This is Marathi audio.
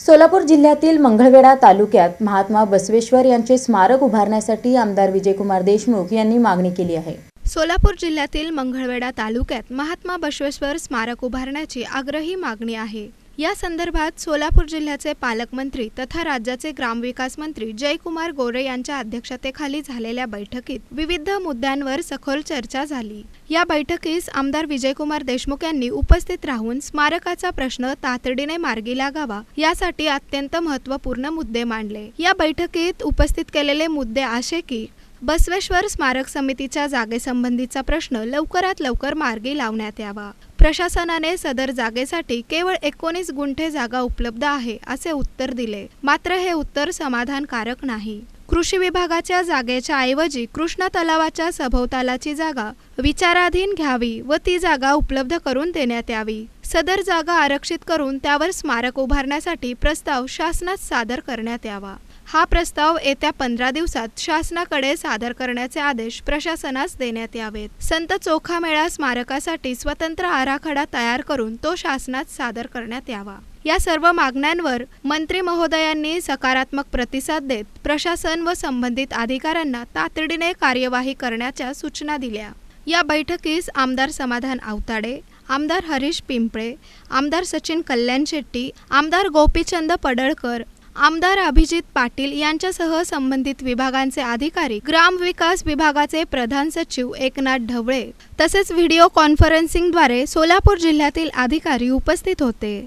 सोलापूर जिल्ह्यातील मंगळवेढा तालुक्यात महात्मा बसवेश्वर यांचे स्मारक उभारण्यासाठी आमदार विजयकुमार देशमुख यांनी मागणी केली आहे. सोलापूर जिल्ह्यातील मंगळवेढा तालुक्यात महात्मा बसवेश्वर स्मारक उभारण्याची आग्रही मागणी आहे. या संदर्भात सोलापूर जिल्ह्याचे पालकमंत्री तथा राज्याचे ग्रामविकास मंत्री जयकुमार गोरे यांच्या अध्यक्षतेखाली झालेल्या बैठकीत विविध मुद्द्यांवर सखोल चर्चा झाली. या बैठकीस आमदार विजयकुमार देशमुख यांनी उपस्थित राहून स्मारकाचा प्रश्न तातडीने मार्गी लागावा यासाठी अत्यंत महत्त्वपूर्ण मुद्दे मांडले. या बैठकीत उपस्थित केलेले मुद्दे असे की बसवेश्वर स्मारक समितीच्या जागेसंबंधीचा प्रश्न लवकरात लवकर मार्गी लावण्यात यावा. प्रशासनाने सदर जागेसाठी केवळ एकोणीस गुंठे जागा उपलब्ध आहे असे उत्तर दिले. मात्र हे उत्तर समाधानकारक नाही. कृषी विभागाच्या जागेच्या ऐवजी कृष्णा तलावाच्या सभोवतालाची जागा विचाराधीन घ्यावी व ती जागा उपलब्ध करून देण्यात यावी. सदर जागा आरक्षित करून त्यावर स्मारक उभारण्यासाठी प्रस्ताव शासनात सादर करण्यात यावा. हा प्रस्ताव येत्या पंधरा दिवसात शासनाकडे सादर करण्याचे आदेश प्रशासनास देण्यात यावेत. संत चोखामेळा स्मारकासाठी स्वतंत्र आराखडा तयार करून तो शासनात सादर करण्यात यावा. या सर्व मागण्यांवर मंत्री महोदयांनी सकारात्मक प्रतिसाद देत प्रशासन व संबंधित अधिकाऱ्यांना तातडीने कार्यवाही करण्याच्या सूचना दिल्या. या बैठकीस आमदार समाधान आवताडे आमदार हरीश पिंपळे आमदार सचिन कल्याण शेट्टी आमदार गोपीचंद पडळकर आमदार अभिजित पाटील यांच्यासह संबंधित विभागांचे अधिकारी ग्रामविकास विभागाचे प्रधान सचिव एकनाथ ढवळे तसेच व्हिडिओ कॉन्फरन्सिंगद्वारे सोलापूर जिल्ह्यातील अधिकारी उपस्थित होते.